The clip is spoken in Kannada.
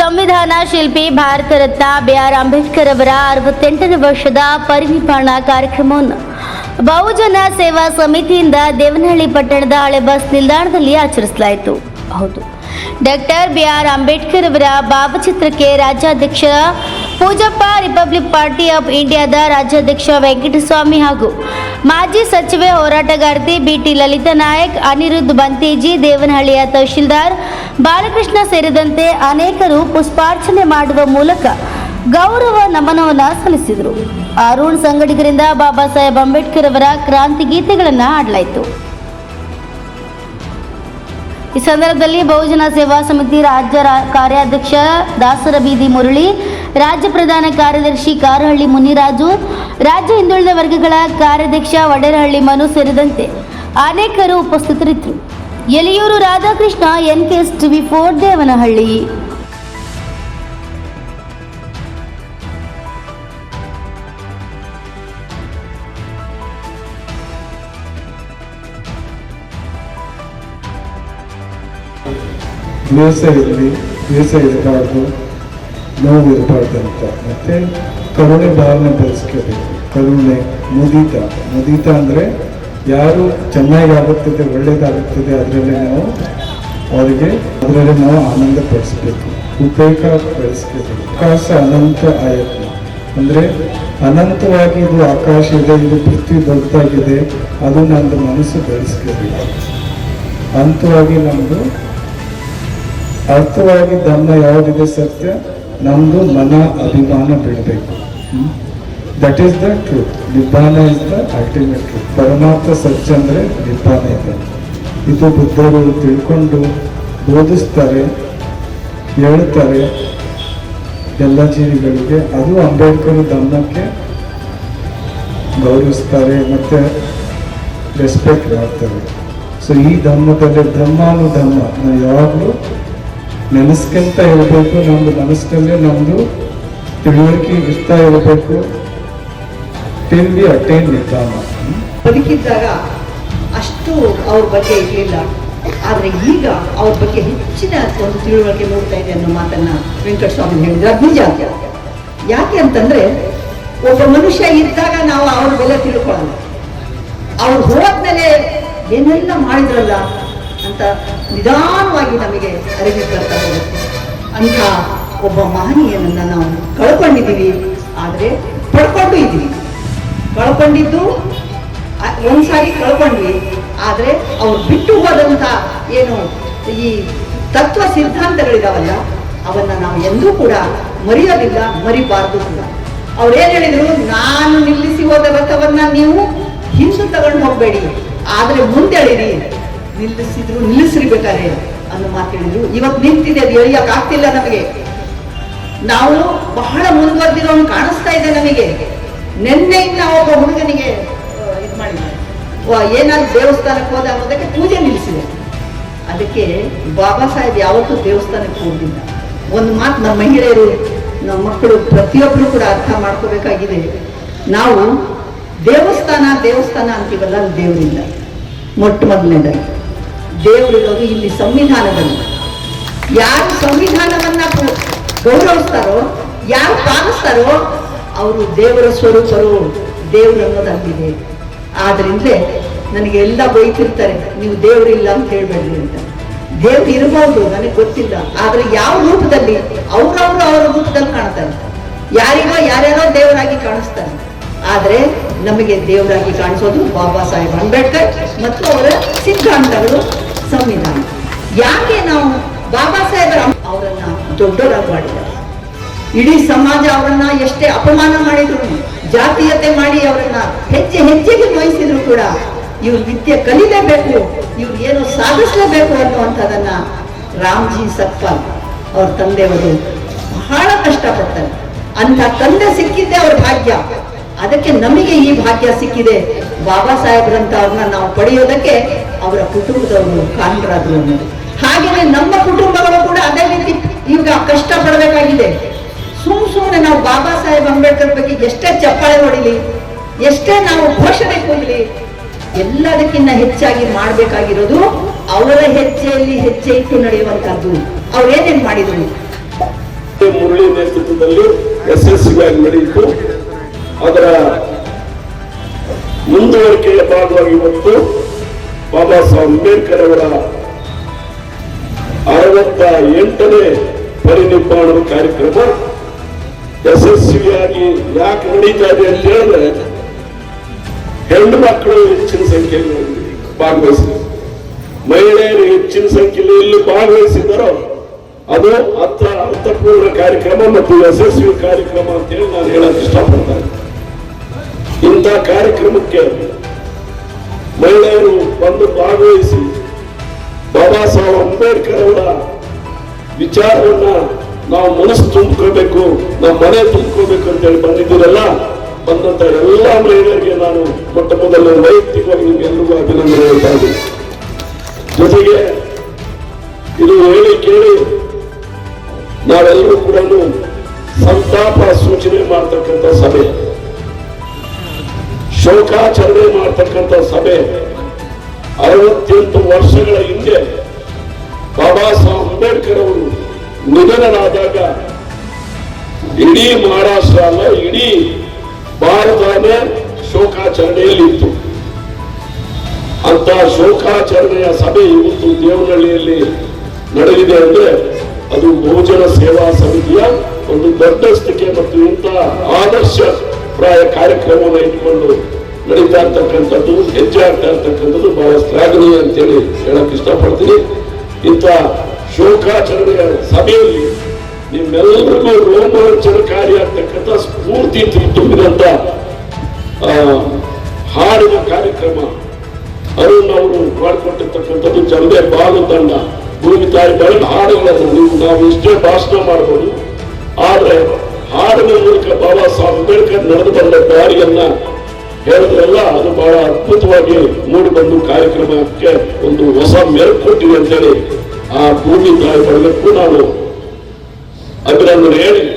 ಸಂವಿಧಾನ ಶಿಲ್ಪಿ ಭಾರತ ರತ್ನ ಬಿ ಆರ್ ಅಂಬೇಡ್ಕರ್ ಅವರ ಅರವತ್ತೆಂಟನೇ ವರ್ಷದ ಪರಿನಿರ್ವಾಣ ಕಾರ್ಯಕ್ರಮವನ್ನು ಬಹುಜನ ಸೇವಾ ಸಮಿತಿಯಿಂದ ದೇವನಹಳ್ಳಿ ಪಟ್ಟಣದ ಹಳೆ ಬಸ್ ನಿಲ್ದಾಣದಲ್ಲಿ ಆಚರಿಸಲಾಯಿತು. ಹೌದು. ಡಾಕ್ಟರ್ ಬಿ ಆರ್ ಅಂಬೇಡ್ಕರ್ ಅವರ ಭಾವಚಿತ್ರಕ್ಕೆ ರಾಜ್ಯಾಧ್ಯಕ್ಷ ಪೂಜಪ್ಪ, ರಿಪಬ್ಲಿಕ್ ಪಾರ್ಟಿ ಆಫ್ ಇಂಡಿಯಾದ ರಾಜ್ಯಾಧ್ಯಕ್ಷ ವೆಂಕಟಸ್ವಾಮಿ ಹಾಗೂ ಮಾಜಿ ಸಚಿವೆ ಹೋರಾಟಗಾರ್ತಿ ಬಿಟಿ ಲಲಿತಾ ನಾಯಕ್, ಅನಿರುದ್ಧ ಬಂತೇಜಿ, ದೇವನಹಳ್ಳಿಯ ತಹಶೀಲ್ದಾರ್ ಬಾಲಕೃಷ್ಣ ಸೇರಿದಂತೆ ಅನೇಕರು ಪುಷ್ಪಾರ್ಚನೆ ಮಾಡುವ ಮೂಲಕ ಗೌರವ ನಮನವನ್ನು ಸಲ್ಲಿಸಿದರು. ಅರುಣ್ ಸಂಗಡಿಗರಿಂದ ಬಾಬಾ ಸಾಹೇಬ್ ಅಂಬೇಡ್ಕರ್ ಅವರ ಕ್ರಾಂತಿ ಗೀತೆಗಳನ್ನು ಹಾಡಲಾಯಿತು. ಈ ಸಂದರ್ಭದಲ್ಲಿ ಬಹುಜನ ಸೇವಾ ಸಮಿತಿ ರಾಜ್ಯ ಕಾರ್ಯಾಧ್ಯಕ್ಷ ದಾಸರ ಬೀದಿ ಮುರಳಿ, ರಾಜ್ಯ ಪ್ರಧಾನ ಕಾರ್ಯದರ್ಶಿ ಕಾರಹಳ್ಳಿ ಮುನಿರಾಜು, ರಾಜ್ಯ ಹಿಂದುಳಿದ ವರ್ಗಗಳ ಕಾರ್ಯಾಧ್ಯಕ್ಷ ವಡೇರಹಳ್ಳಿ ಮನು ಸೇರಿದಂತೆ ಅನೇಕರು ಉಪಸ್ಥಿತರಿದ್ದರು. Eliyur Radhakrishna N K S TV four Devanahalli. ದಿವಸ ಇರಲಿ ದಿವಸ ಇರಬಾರ್ದು, ನೋವು ಇರಬಾರ್ದು ಅಂತ ಮತ್ತೆ ಕರುಣೆ ಭಾವನೆ ಬೆಳೆಸ್ಕೋಬೇಕು. ಕರುಣೆ ಮುದಿತ. ಮುದಿತ ಅಂದರೆ ಯಾರು ಚೆನ್ನಾಗಿ ಆಗುತ್ತದೆ, ಒಳ್ಳೇದಾಗುತ್ತದೆ, ಅದರಲ್ಲಿ ನಾವು ಅವರಿಗೆ ಅದರಲ್ಲಿ ನಾವು ಆನಂದ ಪಡಿಸ್ಬೇಕು. ಉಪಯೋಗ ಪಡಿಸ್ಬೇಕು. ಆಕಾಶ ಅನಂತ ಆಯತ್ನ. ಅಂದರೆ ಅನಂತವಾಗಿ ಇದು ಆಕಾಶ ಇದೆ, ಇದು ಪೃಥ್ವಿ ದೊಡ್ಡದಾಗಿದೆ, ಅದು ನಂದು ಮನಸ್ಸು ಬೆಳೆಸ್ಕೋಬೇಕು ಅಂತವಾಗಿ ನಮ್ಮದು ಅರ್ಥವಾಗಿ ಧರ್ಮ ಯಾವುದಿದೆ ಸತ್ಯ? ನಮ್ದು ಮನ ಅಭಿಮಾನ ಬಿಡಬೇಕು. That is the truth nibbana is the ultimate truth ಪರಮಾರ್ಥ ಸತ್ಯ ಅಂದರೆ ನಿಬ್ಬಾನ ಇದೆ ಇದು ಬುದ್ಧರು ತಿಳ್ಕೊಂಡು ಬೋಧಿಸ್ತಾರೆ, ಹೇಳ್ತಾರೆ ಎಲ್ಲ ಜೀವಿಗಳಿಗೆ. ಅದು ಅಂಬೇಡ್ಕರ್ ಧರ್ಮಕ್ಕೆ ಗೌರವಿಸ್ತಾರೆ ಮತ್ತೆ ರೆಸ್ಪೆಕ್ಟ್ ಮಾಡ್ತಾರೆ. ಸೊ ಈ ಧರ್ಮದಲ್ಲಿ ಧರ್ಮಾನು ಧರ್ಮ ನಾವು ಯಾವಾಗಲೂ ನೆನೆಸ್ಕೊಂತ ಹೇಳ್ಬೇಕು ನಮ್ಮದು ಮನಸ್ಸಿನಲ್ಲೇ ನಮ್ಮದು ತಿಳುವಳಿಕೆ ಇರ್ತಾ ಇರಬೇಕು. ಟಿಲ್ ಬಿ ಅಟೈನ್ ಬದುಕಿದ್ದಾಗ ಅಷ್ಟು ಅವ್ರ ಬಗ್ಗೆ ಇರಲಿಲ್ಲ. ಆದರೆ ಈಗ ಅವ್ರ ಬಗ್ಗೆ ಹೆಚ್ಚಿನ ಒಂದು ತಿಳುವಳಿಕೆ ನೋಡ್ತಾ ಇದೆ ಅನ್ನೋ ಮಾತನ್ನ ವೆಂಕಟಸ್ವಾಮಿ ಹೇಳಿದ್ರು. ಅದು ನಿಜ ಯಾಕೆ ಅಂತಂದ್ರೆ ಒಬ್ಬ ಮನುಷ್ಯ ಇದ್ದಾಗ ನಾವು ಅವ್ರ ಬೆಲೆ ತಿಳ್ಕೊಳ್ಳಲ್ಲ. ಅವ್ರು ಹೋದ್ಮೇಲೆ ಏನೆಲ್ಲ ಮಾಡಿದ್ರಲ್ಲ ಅಂತ ನಿಧಾನವಾಗಿ ನಮಗೆ ಅರಿವಿ ಬರ್ತಾ ಹೋಗುತ್ತೆ ಅಂಥ ಒಬ್ಬ ಮಹನೀಯನನ್ನ ನಾವು ಕಳ್ಕೊಂಡಿದ್ದೀವಿ. ಆದರೆ ಪಡ್ಕೊಂಡು ಇದ್ದೀವಿ. ಕಳ್ಕೊಂಡಿದ್ದು ಒಂದ್ಸಾರಿ ಕಳ್ಕೊಂಡ್ವಿ. ಆದರೆ ಅವ್ರು ಬಿಟ್ಟು ಹೋದಂಥ ಏನು ಈ ತತ್ವ ಸಿದ್ಧಾಂತಗಳಿದಾವಲ್ಲ, ಅವನ್ನ ನಾವು ಎಂದೂ ಕೂಡ ಮರೆಯೋದಿಲ್ಲ, ಮರಿಬಾರ್ದು ಕೂಡ. ಅವ್ರು ಏನ್ ಹೇಳಿದ್ರು, ನಾನು ನಿಲ್ಲಿಸಿ ಹೋದ ರಥವನ್ನ ನೀವು ಹಿಂದೆ ತಗೊಂಡು ಆದರೆ ಮುಂದೆ ಅಳಿರಿ ನಿಲ್ಲಿಸಿದ್ರು ನಿಲ್ಲಿಸಿರ್ಬೇಕಾದ್ರೆ ಅನ್ನೋ ಮಾತು ಹೇಳಿದ್ರು. ಇವತ್ತು ನಿಂತಿದೆ, ಅದು ಎಳಿಯೋಕ್ಕಾಗ್ತಿಲ್ಲ ನಮಗೆ. ನಾವು ಬಹಳ ಮುಂದುವರೆದಿರೋನು ಕಾಣಿಸ್ತಾ ಇದೆ ನಮಗೆ. ನಿನ್ನೆಯಿಂದ ಒಬ್ಬ ಹುಡುಗನಿಗೆ ಇದು ಮಾಡಿದ್ದಾರೆ ಏನಾದ್ರು ದೇವಸ್ಥಾನಕ್ಕೆ ಹೋದ ಅನ್ನೋದಕ್ಕೆ ಪೂಜೆ ನಿಲ್ಲಿಸಿದೆ. ಅದಕ್ಕೆ ಬಾಬಾ ಸಾಹೇಬ್ ಯಾವತ್ತೂ ದೇವಸ್ಥಾನಕ್ಕೆ ಹೋಗಿಲ್ಲ ಒಂದು ಮಾತು ನಮ್ಮ ಮಹಿಳೆಯರು ನಮ್ಮ ಮಕ್ಕಳು ಪ್ರತಿಯೊಬ್ಬರು ಕೂಡ ಅರ್ಥ ಮಾಡ್ಕೋಬೇಕಾಗಿದೆ. ನಾವು ದೇವಸ್ಥಾನ ದೇವಸ್ಥಾನ ಅಂತೀವಲ್ಲ ದೇವರಿಲ್ಲ. ಮೊಟ್ಟ ಮೊದಲನೇದಾಗಿ. ದೇವರಿರೋದು ಇಲ್ಲಿ ಸಂವಿಧಾನದಲ್ಲಿ. ಯಾರು ಸಂವಿಧಾನವನ್ನ ಗೌರವಿಸ್ತಾರೋ, ಯಾರು ಪಾಲಿಸ್ತಾರೋ ಅವರು ದೇವರ ಸ್ವರೂಪರು ದೇವರು ಅನ್ನೋದಾಗಿದೆ. ಆದ್ರಿಂದಲೇ ನನಗೆ ಎಲ್ಲ ಬೈತಿರ್ತಾರೆ ನೀವು ದೇವರಿಲ್ಲ ಅಂತ ಹೇಳ್ಬೇಡ್ರಿ ಅಂತ. ದೇವ್ರು ಇರಬಹುದು ನನಗೆ ಗೊತ್ತಿಲ್ಲ. ಆದ್ರೆ ಯಾವ ರೂಪದಲ್ಲಿ ಅವ್ರವ್ರು ಅವರ ರೂಪದಲ್ಲಿ ಕಾಣ್ತಾರೆ. ಯಾರಿಗೋ ಯಾರ್ಯಾರೋ ದೇವರಾಗಿ ಕಾಣಿಸ್ತಾರೆ. ಆದ್ರೆ ನಮಗೆ ದೇವರಾಗಿ ಕಾಣಿಸೋದು ಬಾಬಾ ಸಾಹೇಬ್ ಅಂಬೇಡ್ಕರ್ ಮತ್ತು ಅವರ ಸಿದ್ಧಾಂತಗಳು ಸಂವಿಧಾನ. ಯಾಕೆ ನಾವು ಬಾಬಾ ಸಾಹೇಬರ ಅವರನ್ನ ದೊಡ್ಡವರಾಗಿ ಮಾಡಿದ್ದಾರೆ? ಇಡೀ ಸಮಾಜ ಅವರನ್ನ ಎಷ್ಟೇ ಅಪಮಾನ ಮಾಡಿದ್ರು, ಜಾತೀಯತೆ ಮಾಡಿ ಅವರನ್ನ ಹೆಜ್ಜೆ ಹೆಜ್ಜೆಗೆ ನೋಯಿಸಿದ್ರು ಕೂಡ ಇವ್ರು ವಿದ್ಯೆ ಕಲಿಲೇಬೇಕು, ಇವ್ರು ಏನೋ ಸಾಧಿಸಲೇಬೇಕು ಅನ್ನುವಂಥದ್ದನ್ನ ರಾಮ್ಜಿ ಸತ್ಪಾಲ್ ಅವ್ರ ತಂದೆಯವರು ಬಹಳ ಕಷ್ಟಪಡ್ತಾರೆ ಅಂತ ತಂದೆ ಸಿಕ್ಕಿದ್ದೆ ಅವ್ರ ಭಾಗ್ಯ. ಅದಕ್ಕೆ ನಮಗೆ ಈ ಭಾಗ್ಯ ಸಿಕ್ಕಿದೆ. ಬಾಬಾ ಸಾಹೇಬ್ರಂತ ಅವ್ರನ್ನ ನಾವು ಪಡೆಯೋದಕ್ಕೆ ಅವರ ಕುಟುಂಬದವರು ಕಾರಣರಾದ್ರು ಅನ್ನೋದು. ಹಾಗೆಯೇ ನಮ್ಮ ಕುಟುಂಬಗಳು ಕೂಡ ಅದೇ ರೀತಿ ಈಗ ಕಷ್ಟ ಪಡಬೇಕಾಗಿದೆ ಸುಮ್ ನಾವು ಬಾಬಾ ಸಾಹೇಬ್ ಅಂಬೇಡ್ಕರ್ ಬಗ್ಗೆ ಎಷ್ಟೇ ಚಪ್ಪಾಳೆ ಹೊಡಿಲಿ, ಎಷ್ಟೇ ನಾವು ಘೋಷಣೆ ಕೂಗಲಿ ಎಲ್ಲದಕ್ಕಿಂತ ಹೆಚ್ಚಾಗಿ ಮಾಡಬೇಕಾಗಿರೋದು ಅವರ ಹೆಜ್ಜೆಯಲ್ಲಿ ಹೆಜ್ಜೆ ಇಟ್ಟು ನಡೆಯುವಂತಹದ್ದು ಅವ್ರು ಏನೇನ್ ಮಾಡಿದ್ರು? ಯಶಸ್ವಿಯಾಗಿ ನಡೆಯಿತು. ಅದರ ಮುಂದುವರಿಕೆಯ ಭಾಗವಾಗಿ ಇವತ್ತು ಬಾಬಾ ಸಾಹೇಬ್ ಅಂಬೇಡ್ಕರ್ ಅವರ ಅರವತ್ತ ಎಂಟನೇ ಪರಿನಿರ್ಮಾಣ ಕಾರ್ಯಕ್ರಮ ಯಶಸ್ವಿಯಾಗಿ ಯಾಕೆ ನಡೀತಾ ಇದೆ ಅಂತ ಹೇಳಿದ್ರೆ, ಹೆಣ್ಣು ಮಕ್ಕಳು ಹೆಚ್ಚಿನ ಸಂಖ್ಯೆಯಲ್ಲಿ ಭಾಗವಹಿಸಿದ್ರು. ಮಹಿಳೆಯರು ಹೆಚ್ಚಿನ ಸಂಖ್ಯೆಯಲ್ಲಿ ಇಲ್ಲಿ ಭಾಗವಹಿಸಿದ್ದಾರೋ, ಅದು ಅರ್ಥ, ಅರ್ಥಪೂರ್ಣ ಕಾರ್ಯಕ್ರಮ ಮತ್ತು ಯಶಸ್ವಿ ಕಾರ್ಯಕ್ರಮ ಅಂತ ಹೇಳಿ ನಾನು ಹೇಳಕ್ ಇಷ್ಟಪಡ್ತೇನೆ. ಇಂಥ ಕಾರ್ಯಕ್ರಮಕ್ಕೆ ಮಹಿಳೆಯರು ಬಂದು ಭಾಗವಹಿಸಿ, ಬಾಬಾ ಸಾಹೇಬ್ ಅಂಬೇಡ್ಕರ್ ಅವರ ವಿಚಾರವನ್ನ ನಾವು ಮನಸ್ಸು ತುಂಬ್ಕೋಬೇಕು ನಮ್ಮ ಮನೆ ತುಂಬ್ಕೋಬೇಕು ಅಂತ ಹೇಳಿ ಬಂದಿದ್ದೀರಲ್ಲ, ಬಂದಂತ ಎಲ್ಲ ಮಹಿಳೆಯರಿಗೆ ನಾನು ಮೊಟ್ಟ ಮೊದಲ ವೈಯಕ್ತಿಕವಾಗಿ ನಿಮ್ಗೆಲ್ಲರಿಗೂ ಅಭಿನಂದನೆ ಹೇಳ್ತಾ ಇದ್ದೀನಿ. ಜೊತೆಗೆ ಇದು ಹೇಳಿ ಕೇಳಿ, ನಾವೆಲ್ಲರೂ ಕೂಡ ಸಂತಾಪ ಸೂಚನೆ ಮಾಡ್ತಕ್ಕಂಥ ಸಭೆ, ಶೋಕಾಚರಣೆ ಮಾಡ್ತಕ್ಕಂಥ ಸಭೆ, ಅರವತ್ತೆಂಟು ವರ್ಷಗಳ ಹಿಂದೆ ಬಾಬಾ ಸಾಹೇಬ್ ಅಂಬೇಡ್ಕರ್ ಅವರು ನಿಧನರಾದಾಗ ಇಡೀ ಮಹಾರಾಷ್ಟ್ರ ಅಲ್ಲ ಇಡೀ ಭಾರತವೇ ಶೋಕಾಚರಣೆಯಲ್ಲಿ ಇತ್ತು ಅಂತ ಶೋಕಾಚರಣೆಯ ಸಭೆ ಇವತ್ತು ದೇವನಹಳ್ಳಿಯಲ್ಲಿ ನಡೆದಿದೆ ಅಂದ್ರೆ ಅದು ಬಹುಜನ ಸೇವಾ ಸಮಿತಿಯ ಒಂದು ದೊಡ್ಡಸ್ತಿಕೆ ಮತ್ತು ಇಂತಹ ಆದರ್ಶ ಪ್ರಾಯ ಕಾರ್ಯಕ್ರಮವನ್ನು ಇಟ್ಕೊಂಡು ನಡೀತಾ ಇರ್ತಕ್ಕಂಥದ್ದು, ಹೆಜ್ಜೆ ಆಗ್ತಾ ಇರ್ತಕ್ಕಂಥದ್ದು ಬಹಳ ಶ್ಲಾಘನೀಯ ಅಂತೇಳಿ ಹೇಳಕ್ ಇಷ್ಟಪಡ್ತೀನಿ. ಇಂಥ ಶೋಕಾಚರಣೆಯ ಸಭೆಯಲ್ಲಿ ನಿಮ್ಮೆಲ್ಲರಿಗೂ ರೋಮಾಂಚನಕಾರಿ ಆಗ್ತಕ್ಕಂಥ ಸ್ಫೂರ್ತಿ ತುಂಬಿದಂತ ಹಾಡಿನ ಕಾರ್ಯಕ್ರಮ, ಅದನ್ನು ಅವರು ಮಾಡಿಕೊಟ್ಟಿರ್ತಕ್ಕಂಥದ್ದು ಜಲ್ದೆ ಬಾಲು ತಂಡ. ಭೂಮಿ ತಾಯಿ ಬಳಿ ಹಾಡುಗಳನ್ನು ನೀವು, ನಾವು ಇಷ್ಟೇ ಭಾಷಣ ಮಾಡಬಹುದು ಆದರೆ ಹಾಡಿನ ಮೂಲಕ ಬಾಬಾ ಸಾಹೇಬ್ ಅಂಬೇಡ್ಕರ್ ನಡೆದು ಬಂದ ದಾರಿಯನ್ನ ಹೇಳಿದ್ರಲ್ಲ ಅದು ಬಹಳ ಅದ್ಭುತವಾಗಿ ಮೂಡಿ ಬಂದು ಕಾರ್ಯಕ್ರಮಕ್ಕೆ ಒಂದು ಹೊಸ ಕೊಟ್ಟಿದೆ ಅಂತೇಳಿ ಆ ಭೂಮಿ ತಾಯಿ ಪಡೆದಕ್ಕೂ ನಾವು ಅಭಿನಂದನೆ ಹೇಳಿ